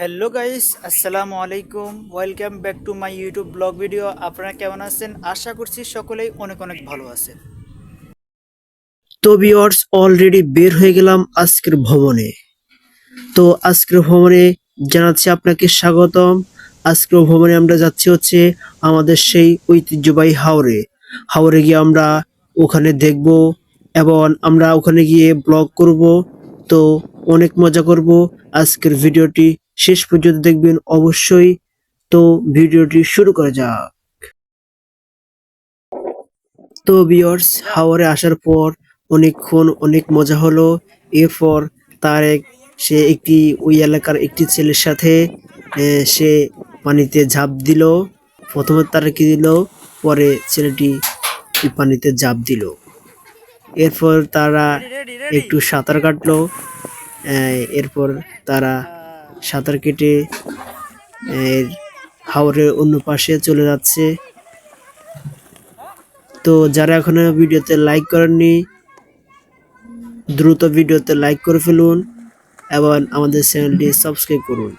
Hello guys আসসালামু আলাইকুম welcome back to my YouTube blog video আপনারা কেমন আছেন আশা করছি সকলেই অনেক অনেক ভালো আছেন তো ভিউয়ার্স অলরেডি বের হয়ে গেলাম আজকের ভ্রমণে তো আজকের ভ্রমণে জানাচ্ছি আপনাকে স্বাগতম। আজকের ভ্রমণে আমরা যাচ্ছি হচ্ছে আমাদের সেই ঐতিহ্যবাহী হাওড়ে হাওড়ে গিয়ে আমরা ওখানে দেখব এবং আমরা ওখানে গিয়ে ব্লগ করব। তো অনেক মজা করব। আজকের ভিডিওটি শেষ পর্যন্ত দেখবেন, অবশ্যই তো ভিডিওটি শুরু করা যাক। তো বিয়ার্স হাওড়ে আসার পর অনেকক্ষণ অনেক মজা হলো। এরপর তার এক সে একটি ওই এলাকার একটি ছেলের সাথে সে পানিতে ঝাঁপ দিল। প্রথমে তার কি দিল? পরে ছেলেটি পানিতে ঝাঁপ দিল। এরপর তারা একটু সাঁতার কাটলো। এরপর তারা সাঁতার কেটে হাওরের অন্য পাশে চলে যাচ্ছে তো যারা এখনও ভিডিওতে লাইক করেননি দ্রুত ভিডিওতে লাইক করে ফেলুন এবং আমাদের চ্যানেলটি সাবস্ক্রাইব করুন